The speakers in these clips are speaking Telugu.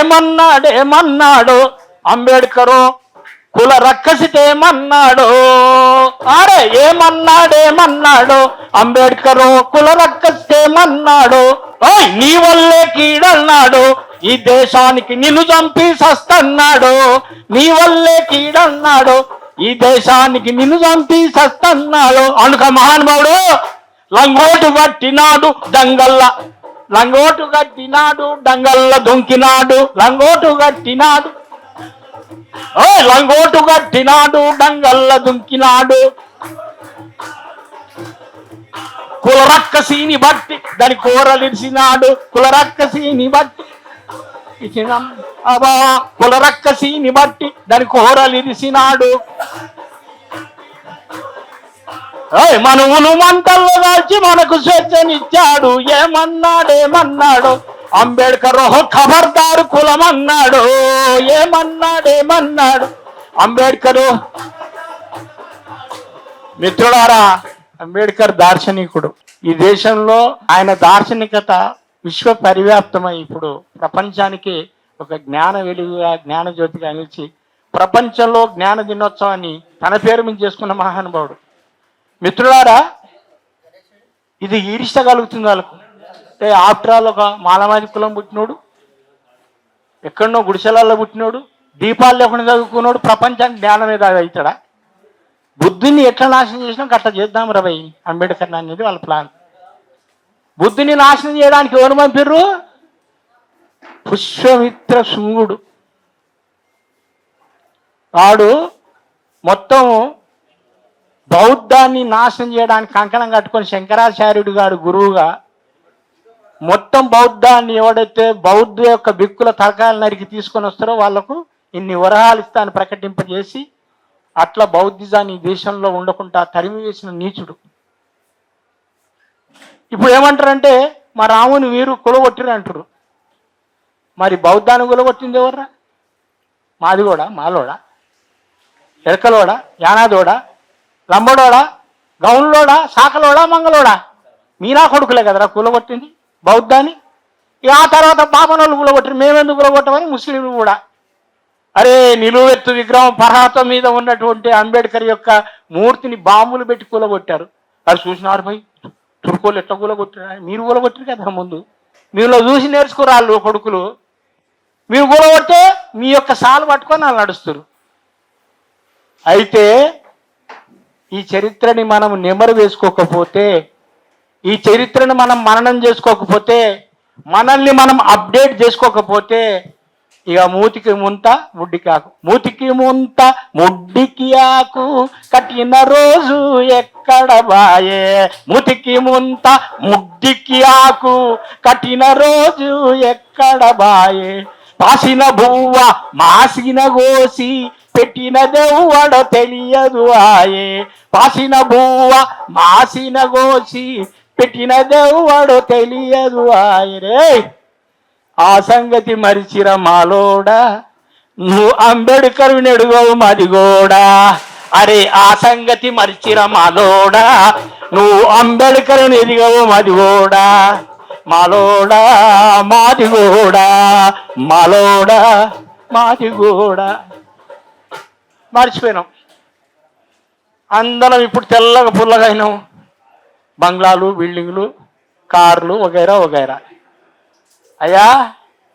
ఏమన్నాడు ఏమన్నాడు? అంబేడ్కరు కుల రక్కసితేమన్నాడు అరే ఏమన్నాడేమన్నాడు అంబేడ్కరు కుల రక్కసితేమన్నాడు ఓయ్ నీ వల్లే కీడన్నాడు. ఈ దేశానికి నిన్ను చంపి సస్తన్నాడు. నీ వల్లే కీడన్నాడు. ఈ దేశానికి నిన్ను చంపి సస్తన్నాడు. అనుక మహానుభావుడు లంగోటు పట్టినాడు దంగల్లా లంగోటు కట్టినాడు డంగల్ల దుంకినాడు లంగోటు కట్టినాడు. ఓ లంగోటు కట్టినాడు డంగల్ల దుంకినాడు. కులరక్కసీని బట్టి దాని కూరలిడిసినాడు కులరక్కసీని బట్టి. ఇచ్చిన అబా కులరక్కసీని బట్టి దాని కూరలిడిసినాడు మనువును మంటల్లో కాల్చి మనకు స్వేచ్ఛనిచ్చాడు. ఏమన్నాడేమన్నాడు అంబేడ్కర్ ఓహో ఖబర్దారు కులమన్నాడు. ఏమన్నాడేమన్నాడు అంబేడ్కర్ మిత్రులారా అంబేడ్కర్ దార్శనికుడు. ఈ దేశంలో ఆయన దార్శనికత విశ్వ పరివ్యాప్తమై ఇప్పుడు ప్రపంచానికి ఒక జ్ఞాన వెలుగుగా జ్ఞానజ్యోతిగా నిలిచి ప్రపంచంలో జ్ఞాన దినోత్సవాన్ని తన పేరు మీద చేసుకున్న మహానుభావుడు. మిత్రులారా ఇది ఈడిష్టగలుగుతుంది వాళ్ళకు. అంటే ఆఫ్టర్ ఆల్ ఒక మాలమాది కులం పుట్టినోడు ఎక్కడనో గుడిసెలలో పుట్టినోడు దీపాలు లేకుండా చదువుకున్నాడు ప్రపంచానికి జ్ఞానం మీద అవుతాడా? బుద్ధిని ఎట్లా నాశనం చేసినా అట్లా చేద్దాం రవై అంబేద్కర్ అనేది వాళ్ళ ప్లాన్. బుద్ధిని నాశనం చేయడానికి ఎవరు పంపిర్రు? పుష్పమిత్ర శృంగుడు. వాడు మొత్తం బౌద్ధాన్ని నాశనం చేయడానికి కంకణం కట్టుకొని శంకరాచార్యుడు గారు గురువుగా మొత్తం బౌద్ధాన్ని ఎవడైతే బౌద్ధ యొక్క బిక్కుల తరకాలు నరికి తీసుకొని వస్తారో వాళ్ళకు ఇన్ని వరహాలు ఇస్తాను ప్రకటింపజేసి అట్లా బౌద్ధిజాన్ని ఈ దేశంలో ఉండకుండా తరిమి వేసిన నీచుడు. ఇప్పుడు ఏమంటారంటే మా రాముని వీరు కులగొట్టిరు అంటారు మరి బౌద్ధాన్ని కులగొట్టింది ఎవర్రా? మాది కూడా మాలోడా? ఎడకలోడా యానాదోడా? లంబడోడా గౌన్లోడా శాఖలోడా మంగలోడా? మీనా కొడుకులే కదరా కూలగొట్టింది బౌద్ధాన్ని ఇక ఆ తర్వాత బాపనోళ్ళు కూలగొట్టారు మేమెందుకు కూలగొట్టమని ముస్లింలు కూడా. అరే నిలువెత్తు విగ్రహం పర్వతం మీద ఉన్నటువంటి అంబేద్కర్ యొక్క మూర్తిని బాంబులు పెట్టి కూలగొట్టారు. అది చూసినారు పోయి తుర్కోలు ఎట్లా కూలగొట్టారు? మీరు కూలగొట్టారు కదా ముందు. మీలో చూసి నేర్చుకోరు వాళ్ళు కొడుకులు. మీరు కూలగొట్టే మీ యొక్క సాలు పట్టుకొని వాళ్ళు నడుస్తారు అయితే ఈ చరిత్రని మనం నెమరు వేసుకోకపోతే ఈ చరిత్రను మనం మననం చేసుకోకపోతే మనల్ని మనం అప్డేట్ చేసుకోకపోతే ఇక మూతికి ముంత ముడ్డికి ఆకు మూతికి ముంత ముడ్డికి ఆకు కట్టిన రోజు ఎక్కడ బాయే? మూతికి ముంత ముడ్డికి ఆకు కట్టిన రోజు ఎక్కడ బాయే? పాసిన బువ్వ మాసిన గోసి పెట్టిన దెవ్వడ తెలియదు ఆయే. పాసిన బువ్వ మాసిన గోసి పెట్టిన దెవ్వడు తెలియదు ఆయరే ఆ సంగతి మరిచిర మాలోడా. నువ్వు అంబేడ్కర్ నెడుగవు మదిగోడా అరే ఆ సంగతి మరిచిర మాలోడా. నువ్వు అంబేడ్కర్ ఎదిగవు మదిగోడా మాలోడా మాదిగోడా మాలోడా మాదిగోడా మర్చిపోయినాం. అందరం ఇప్పుడు తెల్లగా పుల్లగా అయినాం. బంగ్లాలు బిల్డింగ్లు కార్లు వగైరా వగైరా. అయ్యా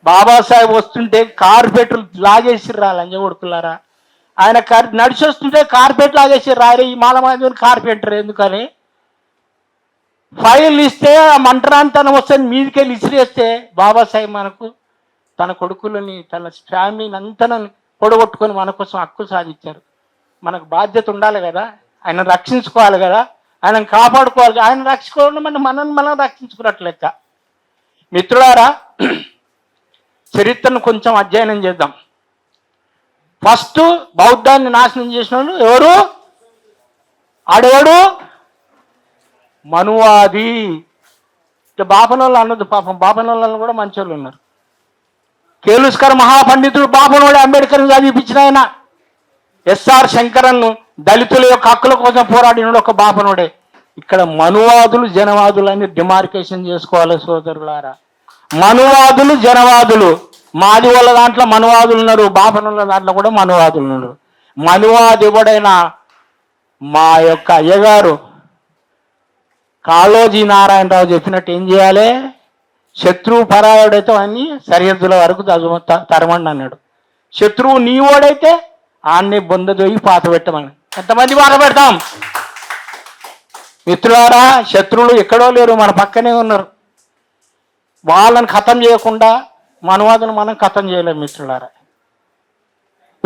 బాబాసాహెబ్ వస్తుంటే కార్పెట్లు లాగేసి రా లంజ కొడుకులారా. ఆయన కార్ నడిచి వస్తుంటే కార్పెట్ లాగేసి రారే ఈ మాలమాది కార్పెంటర్ ఎందుకని? ఫైల్ ఇస్తే ఆ మంటరాంతనం వస్తే మీదికెళ్ళి ఇసిరేస్తే బాబాసాహెబ్ మనకు తన కొడుకులని తన ఫ్యామిలీని అంతనని పొడగొట్టుకొని మన కోసం హక్కు సాధించారు. మనకు బాధ్యత ఉండాలి కదా. ఆయన రక్షించుకోవాలి కదా. ఆయన కాపాడుకోవాలి. ఆయన రక్షించుకోవడం మనం మనం మనం రక్షించుకున్నట్లెక్క. మిత్రులారా చరిత్రను కొంచెం అధ్యయనం చేద్దాం. ఫస్ట్ బౌద్ధాన్ని నాశనం చేసిన ఎవరు? ఆడేవాడు? మనువాది. బాపనోళ్ళు అన్నది పాపం. బాపనోళ్ళని కూడా మంచోళ్ళు ఉన్నారు. కేలుస్కర్ మహాపండితుడు బాబునోడు అంబేద్కర్ చదివిపించిన ఆయన. ఎస్ఆర్ శంకరన్ను దళితుల యొక్క హక్కుల కోసం పోరాడినోడు ఒక బాపనుడే ఇక్కడ మనువాదులు జనవాదులు అని డిమార్కేషన్ చేసుకోవాలి సోదరులారా. మనువాదులు జనవాదులు. మాది వాళ్ళ దాంట్లో మనువాదులు ఉన్నారు బాపనుల దాంట్లో కూడా మనువాదులు ఉన్నారు. మనువాది మా యొక్క అయ్యగారు కాళోజీ నారాయణరావు చెప్పినట్టు ఏం చేయాలి? శత్రువు పరాయుడైతే అన్ని సరిహద్దుల వరకు తగు- త- తరమండి అన్నాడు. శత్రువు నీవోడైతే ఆన్ని బొందదోయి పాత పెట్టమని ఎంతమంది పాత పెడతాం? మిత్రులారా శత్రువులు ఎక్కడో లేరు మన పక్కనే ఉన్నారు. వాళ్ళని ఖతం చేయకుండా మనవాదను మనం ఖతం చేయలేము మిత్రులారా.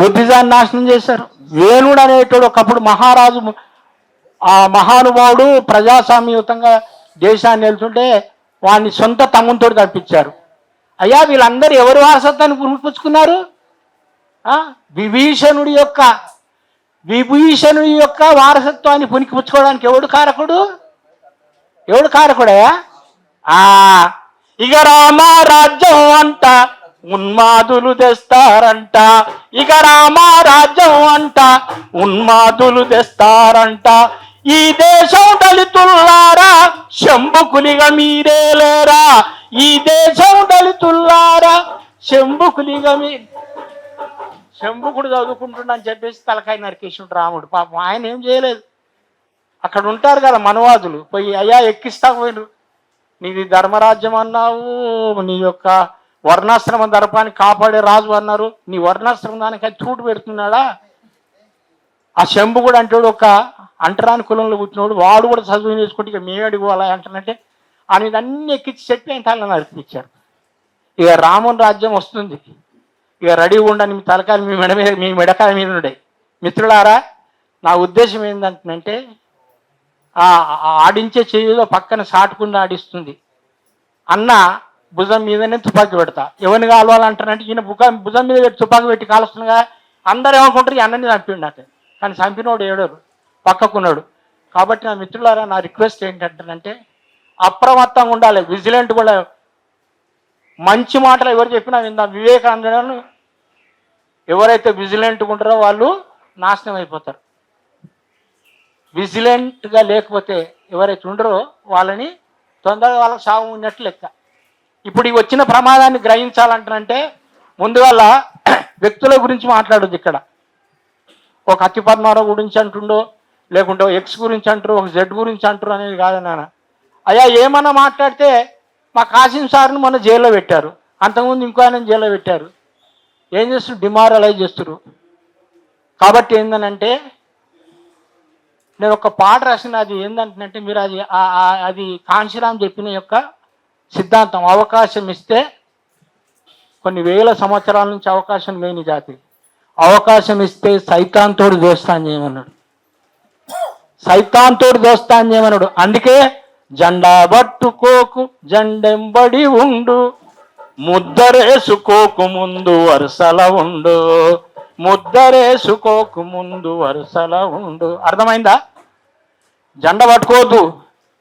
బుద్ధిజాన్ని నాశనం చేశారు. వేణుడు అనేటోడు ఒకప్పుడు మహారాజు ఆ మహానుభావుడు ప్రజాస్వామ్యయుతంగా దేశాన్ని వెళ్తుంటే వాడిని సొంత తమ్ముతో తప్పించారు అయ్యా వీళ్ళందరూ ఎవరి వారసత్వాన్ని పుచ్చుకున్నారు విభీషణుడి యొక్క విభీషణుడి యొక్క వారసత్వాన్ని పునికిపుచ్చుకోవడానికి ఎవడు కారకుడు? ఎవడు కారకుడయా ఆ ఇక రామారాజ్యం అంట ఉన్మాదులు తెస్తారంట. ఇక రామారాజ్యం అంట ఉన్మాదులు తెస్తారంట. ఈ దేశం దళితుల్లారా శంభుకులిగా మీరే లేరా? ఈ దేశం దళితుల్లారా శంభుకులిగా మీ శంభుకుడు చదువుకుంటున్నా అని చెప్పేసి తలకాయ నరికేసిండు రాముడు. పాపం ఆయన ఏం చేయలేదు. అక్కడ ఉంటారు కదా మనవాదులు. పోయి అయ్యా ఎక్కిస్తా పోయినరు నీది ధర్మరాజ్యం అన్నావు. నీ యొక్క వర్ణాశ్రమ దర్పాన్ని కాపాడే రాజు అన్నారు. నీ వర్ణాశ్రమం దానికి అది పెడుతున్నాడా? ఆ శంభు కూడా అంటాడు ఒక అంటరాని కులంలో కూర్చున్నాడు వాడు కూడా చదువు చేసుకుంటే ఇక మేము అడిగోవాలా అంటానంటే ఆయన మీద అన్ని ఎక్కించి చెప్పి ఆయన తల అర్పించాడు ఇక రాముని రాజ్యం వస్తుంది. ఇక రెడీ ఉండని మీ తలకాయలు మీ మెడ మీద మీ మెడకాయ మీద ఉండే. మిత్రులారా నా ఉద్దేశం ఏంటంటే ఆ ఆడించే చేయిలో పక్కన సాటుకుండా ఆడిస్తుంది. అన్న భుజం మీదనే తుపాకీ పెడతా. ఎవరిని కావాలంటారంటే ఈయన భుజం మీద పెట్టి తుపాకీ పెట్టి కాలుస్తుండగా అందరు ఏమనుకుంటారు? ఈ అన్నని చంపిండు అంటే. కానీ చంపినోడు ఏడరు పక్కకున్నాడు. కాబట్టి నా మిత్రులారా నా రిక్వెస్ట్ ఏంటంటే అప్రమత్తంగా ఉండాలి. విజిలెంట్ కూడా మంచి మాటలు ఎవరు చెప్పినా విందాం. వివేకానందను ఎవరైతే విజిలెంట్గా ఉంటారో వాళ్ళు నాశనం అయిపోతారు. విజిలెంట్గా లేకపోతే ఎవరైతే ఉండరో వాళ్ళని తొందరగా వాళ్ళకి సాగు ఉన్నట్టు లెక్క. ఇప్పుడు ఈ వచ్చిన ప్రమాదాన్ని గ్రహించాలంటానంటే ముందువల్ల వ్యక్తుల గురించి మాట్లాడొద్దు ఇక్కడ. ఒక అతి పద్మారావు గురించి అంటుండో లేకుంటే ఎక్స్ గురించి అంటారు ఒక జెడ్ గురించి అంటారు అనేది కాదు నాన్న. అయ్యా ఏమన్నా మాట్లాడితే మా కాసిం సార్ని మన జైల్లో పెట్టారు. అంతకుముందు ఇంకో ఆయన జైల్లో పెట్టారు. ఏం చేస్తారు డిమారలైజ్ చేస్తారు కాబట్టి ఏందనంటే నేను ఒక పాట రాసిన అది ఏంటంటే మీరు అది అది కాంశీరామ్ చెప్పిన యొక్క సిద్ధాంతం అవకాశం ఇస్తే కొన్ని వేల సంవత్సరాల నుంచి అవకాశం లేని జాతి. అవకాశం ఇస్తే సైతాంతోడు దోస్తాన్ చేయమన్నాడు. సైతాంతోడు దోస్తాన్ చేయమన్నాడు. అందుకే జెండా పట్టుకోకు జెండెంబడి ఉండు. ముద్దరేసుకోకు ముందు వరుసల ఉండు. ముద్దరేసుకోకు ముందు వరుసల ఉండు. అర్థమైందా? జెండ పట్టుకోవద్దు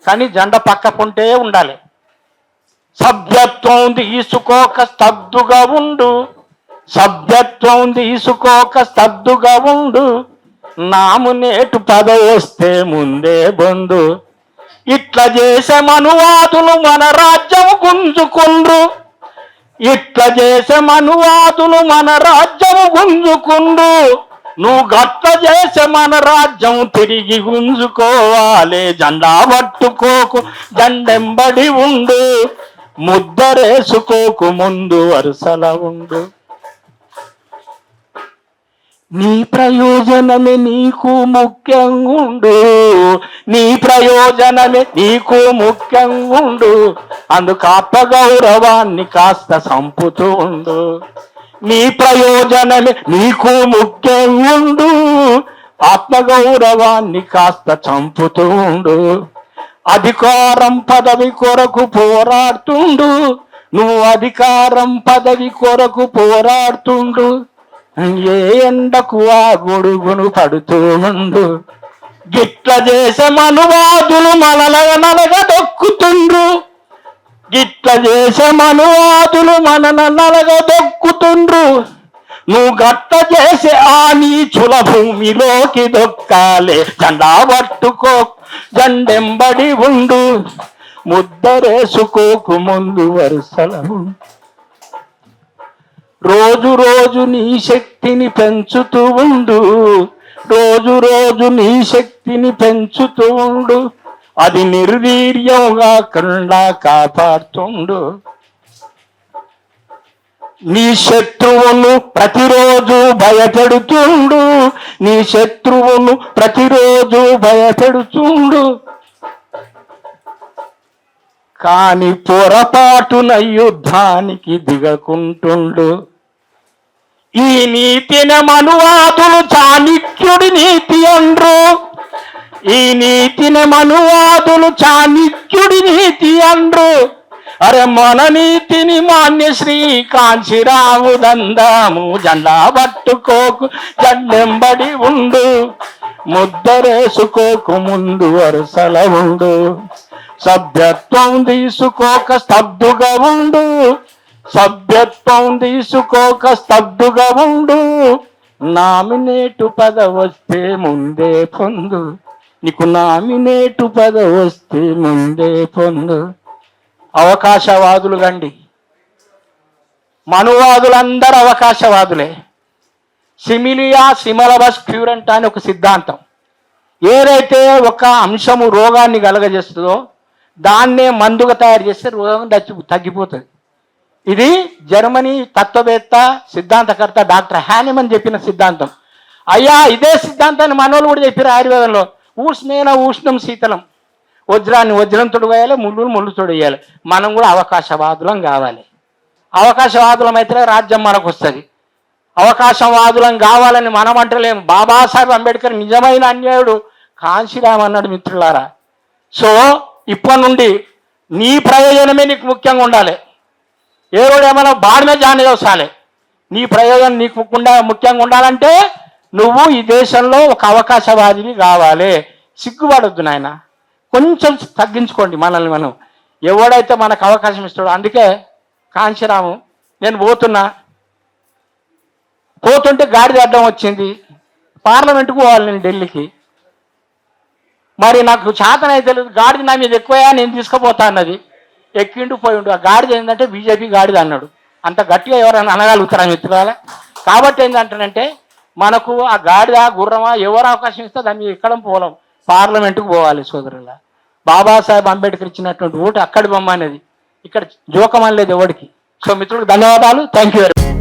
కానీ జెండ పక్కకుంటే ఉండాలి. సభ్యత్వం తీసుకోక స్తబ్దుగా ఉండు. సభ్యత్వం తీసుకోక సద్దుగా ఉండు. నాము నేటు పదవస్తే ముందే బొందు. ఇట్లా చేసే మనువాదులు మన రాజ్యం గుంజుకుండ్రు. ఇట్లా చేసే మనువాదులు మన రాజ్యం గుంజుకుండు నువ్వు గట్ల చేసే మన రాజ్యం తిరిగి గుంజుకోవాలి. జెండా పట్టుకోకు జెండెంబడి ఉండు. ముద్దరేసుకోకు ముందు వరుసల ఉండు. నీ ప్రయోజనమే నీకు ముఖ్యంగుండు. నీ ప్రయోజనమే నీకు ముఖ్యంగుండు. అందుకు అప్పగౌరవాన్ని కాస్త సంపుతూ ఉండు నీ ప్రయోజనమే నీకు ముఖ్యంగుండు. ఆత్మగౌరవాన్ని కాస్త చంపుతూ ఉండు అధికారం పదవి కొరకు పోరాడుతుండు. నువ్వు అధికారం పదవి కొరకు పోరాడుతుండు. ఏ ఎండకు ఆ గొడుగును పడుతూ ఉండు. గిట్ల చేసే మనువాదులు మనలగ నలగ దొక్కుతుండ్రు. గిట్ల చేసే మనువాదులు మనన నలగ దొక్కుతుండ్రు. నువ్వు గట్ట చేసే ఆ నీచుల భూమిలోకి దొక్కాలే. జెండా పట్టుకో జెండెంబడి ఉండు. ముద్దరేసుకోకు ముందు వరుసల ఉండు రోజు రోజు నీ శక్తిని పెంచుతూ ఉండు. రోజు రోజు నీ శక్తిని పెంచుతూ ఉండు. అది నిర్వీర్యంగా కండా కాపాడుతుండు. నీ శత్రువును ప్రతిరోజు భయపెడుతుండు. నీ శత్రువును ప్రతిరోజు భయపెడుతుండు. కాని పొరపాటున యుద్ధానికి దిగకుంటుండు. ఈ నీతిన మనువాదులు చాణిక్యుడి నీతి అండ్రు. ఈ నీతిన మనువాదులు చాణిక్యుడి నీతి అండ్రు. అరే మన నీతిని మాన్య శ్రీ కాంచిరాము దందాము జెండా పట్టుకోకు జండెంబడి ఉండు. ముద్దరేసుకోకు ముందు వరుసల ఉండు. సభ్యత్వం తీసుకోక స్తబ్దుగా ఉండు. సభ్యత్వం తీసుకోక స్తబ్దుగా ఉండు. నామినేటు పద వస్తే ముందే పొందు. నీకు నామినేటు పద వస్తే ముందే పొందు. అవకాశవాదులు గండి మనువాదులందరూ అవకాశవాదులే. సిమిలియా సిమలబస్ క్యూరెంట్ అని ఒక సిద్ధాంతం. ఏదైతే ఒక అంశము రోగాన్ని కలగజేస్తుందో దాన్నే మందుగా తయారు చేస్తే రోగం తగ్గి తగ్గిపోతుంది. ఇది జర్మనీ తత్వవేత్త సిద్ధాంతకర్త డాక్టర్ హ్యానిమన్ చెప్పిన సిద్ధాంతం. అయ్యా ఇదే సిద్ధాంతాన్ని మనోళ్ళు కూడా చెప్పారు ఆయుర్వేదంలో. ఉష్ణేన ఉష్ణం శీతలం. వజ్రాన్ని వజ్రంతుడు వేయాలి ముళ్ళు ముళ్ళుతోడు వేయాలి మనం కూడా అవకాశవాదులం కావాలి. అవకాశవాదులం అయితే రాజ్యం మనకు వస్తుంది అవకాశవాదులం కావాలని మనం అంటలేము. బాబాసాహెబ్ అంబేద్కర్ నిజమైన అన్యాయుడు. కాంశీరామ్ అన్నాడు మిత్రులారా. సో ఇప్పటి నుండి నీ ప్రయోజనమే నీకు ముఖ్యంగా ఉండాలి. ఏ రోజు ఏమైనా బాడమే జాని చూసాలి నీ ప్రయోజనం నీకు ముఖ్యంగా ముఖ్యంగా ఉండాలంటే నువ్వు ఈ దేశంలో ఒక అవకాశవాదిని కావాలి. సిగ్గుపడొద్దు నాయన. కొంచెం తగ్గించుకోండి మనల్ని మనం. ఎవడైతే మనకు అవకాశం ఇస్తాడో అందుకే కాంశీరాము నేను పోతున్నా. పోతుంటే గాడిద అడ్డం వచ్చింది. పార్లమెంట్కు పోవాలి నేను ఢిల్లీకి. మరి నాకు చేతనైతే తెలియదు లేదు. గాడిద నా మీద ఎక్కువయా? నేను తీసుకుపోతా అన్నది. ఎక్కిండు పోయిండు ఆ గాడిద ఏంటంటే బీజేపీ గాడిద అన్నాడు. అంత గట్టిగా ఎవరైనా అనగలుగుతారా మిత్రులారా కాబట్టి ఏంటంటానంటే మనకు ఆ గాడిద గుర్రమా ఎవరు అవకాశం ఇస్తే దాన్ని ఎక్కడం పోలేం. పార్లమెంటుకు పోవాలి సోదరుల బాబాసాహెబ్ అంబేద్కర్ ఇచ్చినటువంటి ఓటు అక్కడి బొమ్మ అనేది. ఇక్కడ జోకం అనలేదు ఎవరికి. సో మిత్రులకు ధన్యవాదాలు. Thank you very much